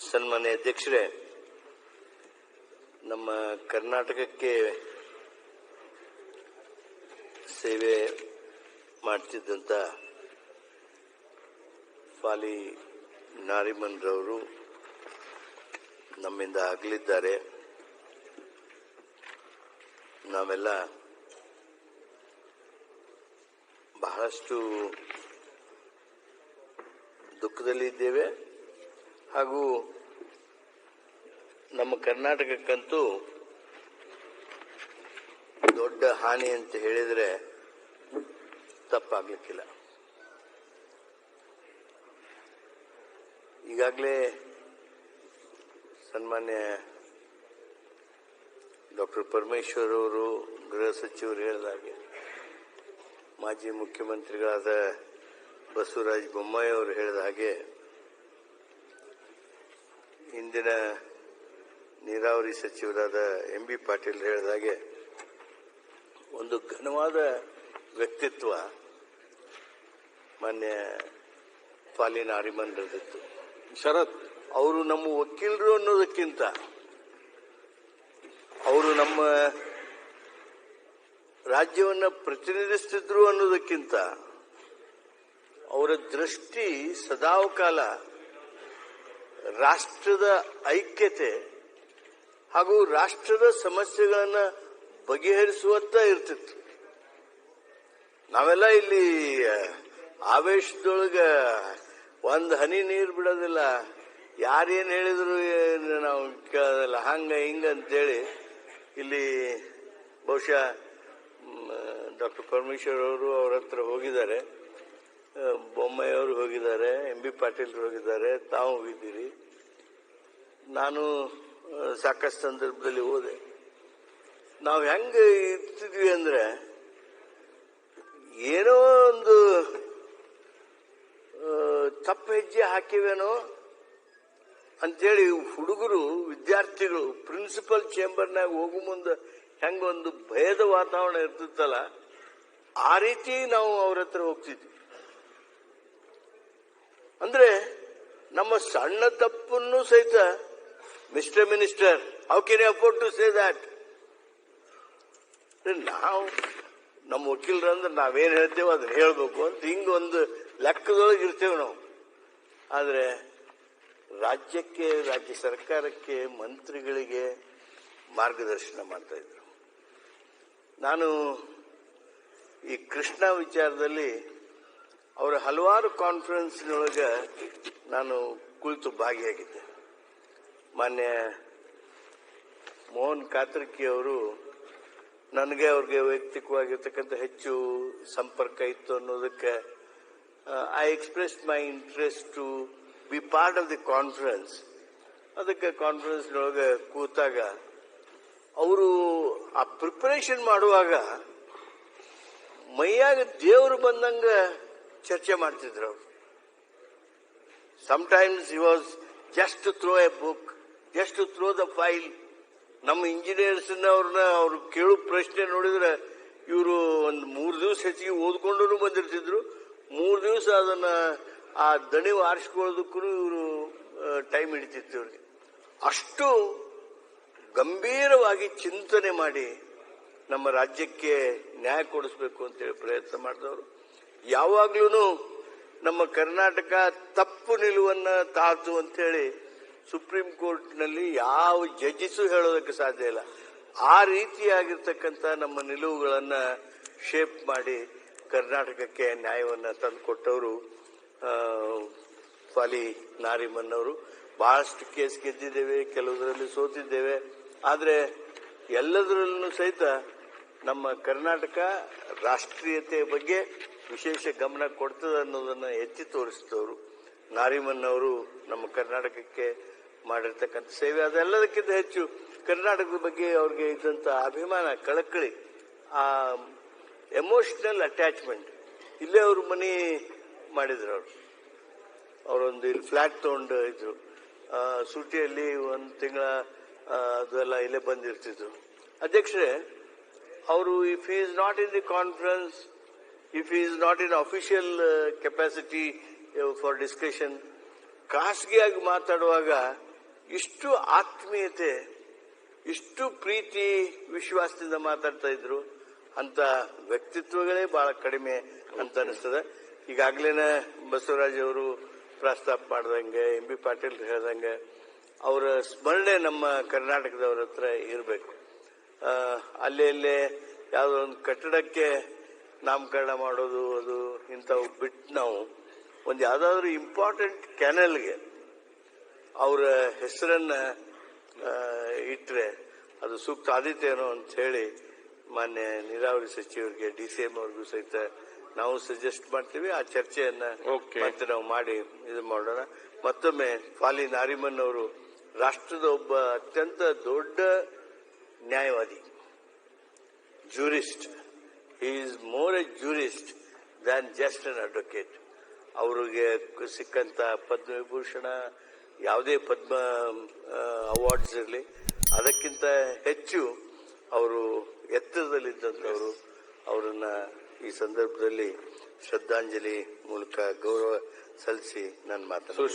ಸನ್ಮಾನ್ಯ ಅಧ್ಯಕ್ಷರೇ ನಮ್ಮ ಕರ್ನಾಟಕಕ್ಕೆ ಸೇವೆ ಮಾಡ್ತಿದ್ದಂಥ ಫಾಲಿ ನಾರಿಮನ್ರವರು ನಮ್ಮಿಂದ ಆಗಲಿದ್ದಾರೆ. ನಾವೆಲ್ಲ ಬಹಳಷ್ಟು ದುಃಖದಲ್ಲಿದ್ದೇವೆ ಹಾಗೂ ನಮ್ಮ ಕರ್ನಾಟಕಕ್ಕಂತೂ ದೊಡ್ಡ ಹಾನಿ ಅಂತ ಹೇಳಿದರೆ ತಪ್ಪಾಗ್ಲಿಕ್ಕಿಲ್ಲ. ಈಗಾಗಲೇ ಸನ್ಮಾನ್ಯ ಡಾಕ್ಟರ್ ಪರಮೇಶ್ವರ್ ಅವರು, ಗೃಹ ಸಚಿವರು ಹೇಳಿದಾಗೆ ಮಾಜಿ ಮುಖ್ಯಮಂತ್ರಿಗಳಾದ ಬಸವರಾಜ ಬೊಮ್ಮಾಯಿ ಅವರು ಹೇಳಿದ ಹಾಗೆ ಇಂದಿನ ನೀರಾವರಿ ಸಚಿವರಾದ ಎಂ ಬಿ ಪಾಟೀಲ್ ಹೇಳಿದಾಗೆ ಒಂದು ಘನವಾದ ವ್ಯಕ್ತಿತ್ವ ಮಾನ್ಯ ಹರಿಮನ್ ಅರಿಮನ್ರದಿತ್ತು ಶರತ್. ಅವರು ನಮ್ಮ ವಕೀಲರು ಅನ್ನೋದಕ್ಕಿಂತ ಅವರು ನಮ್ಮ ರಾಜ್ಯವನ್ನು ಪ್ರತಿನಿಧಿಸ್ತಿದ್ರು ಅನ್ನೋದಕ್ಕಿಂತ ಅವರ ದೃಷ್ಟಿ ಸದಾವಕಾಲ ರಾಷ್ಟ್ರದ ಐಕ್ಯತೆ ಹಾಗೂ ರಾಷ್ಟ್ರದ ಸಮಸ್ಯೆಗಳನ್ನ ಬಗೆಹರಿಸುವತ್ತ ಇರ್ತಿತ್ತು. ನಾವೆಲ್ಲ ಇಲ್ಲಿ ಆವೇಶದೊಳಗ ಒಂದ್ ಹನಿ ನೀರು ಬಿಡೋದಿಲ್ಲ. ಯಾರೇನ್ ಹೇಳಿದ್ರು ನಾವು ಕೇಳೋದಿಲ್ಲ. ಹಂಗ, ಹಿಂಗ ಅಂತೇಳಿ ಇಲ್ಲಿ ಬಹುಶಃ ಡಾಕ್ಟರ್ ಪರಮೇಶ್ವರ್ ಅವರು ಅವ್ರ ಹತ್ರ ಹೋಗಿದ್ದಾರೆ. ಆ, ಬೊಮ್ಮಾಯಿ ಹೋಗಿದ್ದಾರೆ ಎಂ ಬಿ ಪಾಟೀಲ್ ಹೋಗಿದ್ದಾರೆ ತಾವು ಹೋಗಿದ್ದೀರಿ. ನಾನು ಸಾಕಷ್ಟು ಸಂದರ್ಭದಲ್ಲಿ ಹೋದೆ. ನಾವು ಹೆಂಗೆ ಇರ್ತಿದ್ವಿ ಅಂದ್ರೆ ಏನೋ ಒಂದು ತಪ್ಪು ಹೆಜ್ಜೆ ಹಾಕಿವೇನೋ ಅಂತೇಳಿ ಹುಡುಗರು ವಿದ್ಯಾರ್ಥಿಗಳು ಪ್ರಿನ್ಸಿಪಲ್ ಚೇಂಬರ್ನಾಗ ಹೋಗು ಮುಂದೆ ಹೆಂಗೊಂದು ಭಯದ ವಾತಾವರಣ ಇರ್ತಿತ್ತಲ್ಲ ಆ ರೀತಿ ನಾವು ಅವ್ರ ಹತ್ರ ಹೋಗ್ತಿದ್ವಿ. ಅಂದ್ರೆ ನಮ್ಮ ಸಣ್ಣ ತಪ್ಪನ್ನು ಸಹಿತ mister minister how can afford to say that ನಾವು, ನಮ್ಮ ವಕೀಲರಂದ್ರೆ ನಾವೇನ್ ಹೇಳ್ತೇವೆ ಅದನ್ನ ಹೇಳ್ಬೇಕು ಅಂತ ಹಿಂಗ ಒಂದು ಲೆಕ್ಕದೊಳಗೆ ಇರ್ತೇವೆ ನಾವು. ಆದ್ರೆ ರಾಜ್ಯಕ್ಕೆ, ರಾಜ್ಯ ಸರ್ಕಾರಕ್ಕೆ ಮಂತ್ರಿಗಳಿಗೆ ಮಾರ್ಗದರ್ಶನ ಮಾಡ್ತಾ ಇದ್ರು. ನಾನು ಈ ಕೃಷ್ಣ ವಿಚಾರದಲ್ಲಿ ಅವರ ಹಲವಾರು ಕಾನ್ಫರೆನ್ಸ್ನೊಳಗೆ ನಾನು ಕುಳಿತು ಭಾಗಿಯಾಗಿದ್ದೆ. ಮಾನ್ಯ ಮೋಹನ್ ಕಾತರ್ಕಿ ಅವರು ನನಗೆ ಅವ್ರಿಗೆ ವೈಯಕ್ತಿಕವಾಗಿರ್ತಕ್ಕಂಥ ಹೆಚ್ಚು ಸಂಪರ್ಕ ಇತ್ತು ಅನ್ನೋದಕ್ಕೆ I express my interest to be part of the conference ಅದಕ್ಕೆ ಕಾನ್ಫರೆನ್ಸ್ನೊಳಗೆ ಕೂತಾಗ ಅವರು ಆ ಪ್ರಿಪರೇಷನ್ ಮಾಡುವಾಗ ಮೈಯಾಗ ದೇವರು ಬಂದಂಗ ಚರ್ಚೆ ಮಾಡ್ತಿದ್ರು ಅವರು. Sometimes you was just throw a book just throw the file ನಮ್ಮ ಇಂಜಿನಿಯರ್ಸ್ ಅವ್ರನ್ನ ಅವ್ರು ಕೇಳೋ ಪ್ರಶ್ನೆ ನೋಡಿದ್ರೆ ಇವರು ಒಂದು ಮೂರು ದಿವಸ ಹೆಚ್ಚಿಗೆ ಓದ್ಕೊಂಡು ಬಂದಿರ್ತಿದ್ರು. ಮೂರು ದಿವಸ ಅದನ್ನ ಆ ದಣಿ ಆರಿಸ್ಕೊಳ್ಳೋದಕ್ಕೂ ಇವರು ಟೈಮ್ ಹಿಡಿತಿತ್ತು ಇವ್ರಿಗೆ. ಅಷ್ಟು ಗಂಭೀರವಾಗಿ ಚಿಂತನೆ ಮಾಡಿ ನಮ್ಮ ರಾಜ್ಯಕ್ಕೆ ನ್ಯಾಯ ಕೊಡಿಸ್ಬೇಕು ಅಂತೇಳಿ ಪ್ರಯತ್ನ ಮಾಡಿದವರು. ಯಾವಾಗ್ಲೂ ನಮ್ಮ ಕರ್ನಾಟಕ ತಪ್ಪು ನಿಲುವನ್ನ ತಾತು ಅಂತೇಳಿ ಸುಪ್ರೀಂ ಕೋರ್ಟ್ನಲ್ಲಿ ಯಾವ ಜಡ್ಜಿಸು ಹೇಳೋದಕ್ಕೆ ಸಾಧ್ಯ ಇಲ್ಲ. ಆ ರೀತಿಯಾಗಿರ್ತಕ್ಕಂಥ ನಮ್ಮ ನಿಲುವುಗಳನ್ನ ಶೇಪ್ ಮಾಡಿ ಕರ್ನಾಟಕಕ್ಕೆ ನ್ಯಾಯವನ್ನ ತಂದುಕೊಟ್ಟವರು ಫಾಲಿ ನಾರಿಮನ್ ಅವರು. ಬಹಳಷ್ಟು ಕೇಸ್ ಗೆದ್ದಿದ್ದೇವೆ ಕೆಲವುದರಲ್ಲಿ ಸೋತಿದ್ದೇವೆ. ಆದರೆ ಎಲ್ಲದರಲ್ಲೂ ಸಹಿತ ನಮ್ಮ ಕರ್ನಾಟಕ ರಾಷ್ಟ್ರೀಯತೆಯ ಬಗ್ಗೆ ವಿಶೇಷ ಗಮನ ಕೊಡ್ತದೆ ಅನ್ನೋದನ್ನು ಎತ್ತಿ ತೋರಿಸಿದವರು. ನಾರಿಮನ್ ಅವರು ನಮ್ಮ ಕರ್ನಾಟಕಕ್ಕೆ ಮಾಡಿರ್ತಕ್ಕಂಥ ಸೇವೆ. ಅದೆಲ್ಲದಕ್ಕಿಂತ ಹೆಚ್ಚು ಕರ್ನಾಟಕದ ಬಗ್ಗೆ ಅವ್ರಿಗೆ ಇದ್ದಂಥ ಅಭಿಮಾನ, ಕಳಕಳಿ, ಆ ಎಮೋಷನಲ್ ಅಟ್ಯಾಚ್ಮೆಂಟ್ ಇಲ್ಲೇ ಅವರು ಮನೆ ಮಾಡಿದ್ರು ಅವರು. ಅವರೊಂದು ಇಲ್ಲಿ ಫ್ಲಾಟ್ ತಗೊಂಡು ಇದ್ರು. ಸೂಟಿಯಲ್ಲಿ ಒಂದು ತಿಂಗಳ ಅದೆಲ್ಲ ಇಲ್ಲೇ ಬಂದಿರ್ತಿದ್ರು. ಅಧ್ಯಕ್ಷರೇ, ಅವರು if is not in the conference if is not in official capacity for discussion ಖಾಸಗಿಯಾಗಿ ಮಾತಾಡುವಾಗ ಇಷ್ಟು ಆತ್ಮೀಯತೆ ಇಷ್ಟು ಪ್ರೀತಿ ವಿಶ್ವಾಸದಿಂದ ಮಾತಾಡ್ತಾ ಇದ್ರು ಅಂತ ವ್ಯಕ್ತಿತ್ವಗಳೇ ಬಹಳ ಕಡಿಮೆ ಅಂತ ಅನಿಸ್ತದೆ. ಈಗಾಗ್ಲೇನ ಬಸವರಾಜ್ ಅವರು ಪ್ರಸ್ತಾಪ ಮಾಡ್ದಂಗೆ ಎಂ ಬಿ ಪಾಟೀಲ್ ಹೇಳ್ದಂಗೆ ಅವರ ಸ್ಮರಣೆ ನಮ್ಮ ಕರ್ನಾಟಕದವ್ರ ಹತ್ರ ಇರಬೇಕು. ಅಲ್ಲೇ ಅಲ್ಲೇ ಯಾವುದೋ ಒಂದು ಕಟ್ಟಡಕ್ಕೆ ನಾಮಕರಣ ಮಾಡೋದು ಅದು ಇಂಥವು ಬಿಟ್ಟು ನಾವು ಒಂದು ಯಾವುದಾದ್ರೂ ಇಂಪಾರ್ಟೆಂಟ್ ಕ್ಯಾನಲ್ಗೆ ಅವರ ಹೆಸರನ್ನ ಇಟ್ಟರೆ ಇಟ್ರೆ ಅದು ಸೂಕ್ತ ಆದಿತ್ಯನೋ ಅಂತ ಹೇಳಿ ಮಾನ್ಯ ನೀರಾವರಿ ಸಚಿವರಿಗೆ ಡಿ ಸಿ ಎಂ ಅವ್ರಿಗೂ ಸಹಿತ ನಾವು ಸಜೆಸ್ಟ್ ಮಾಡ್ತೀವಿ. ಆ ಚರ್ಚೆಯನ್ನ. ಮತ್ತೆ ನಾವು ಮಾಡಿ ಇದು ಮಾಡೋಣ. ಮತ್ತೊಮ್ಮೆ ಫಾಲಿ ನಾರಿಮನ್ ಅವರು ರಾಷ್ಟ್ರದ ಒಬ್ಬ ಅತ್ಯಂತ ದೊಡ್ಡ ನ್ಯಾಯವಾದಿ jurist he is more a jurist than just an advocate ಅವರಿಗೆ ಸಿಕ್ಕಂತ ಪದ್ಮವಿಭೂಷಣ, ಯಾವುದೇ ಪದ್ಮ ಅವಾರ್ಡ್ಸ್ ಇರಲಿ, ಅದಕ್ಕಿಂತ ಹೆಚ್ಚು ಅವರು ಎತ್ತರದಲ್ಲಿದ್ದಂಥವರು ಅವರನ್ನ ಈ ಸಂದರ್ಭದಲ್ಲಿ ಶ್ರದ್ಧಾಂಜಲಿ ಮೂಲಕ ಗೌರವ ಸಲ್ಲಿಸಿ ನಾನು ಮಾತನಾಡ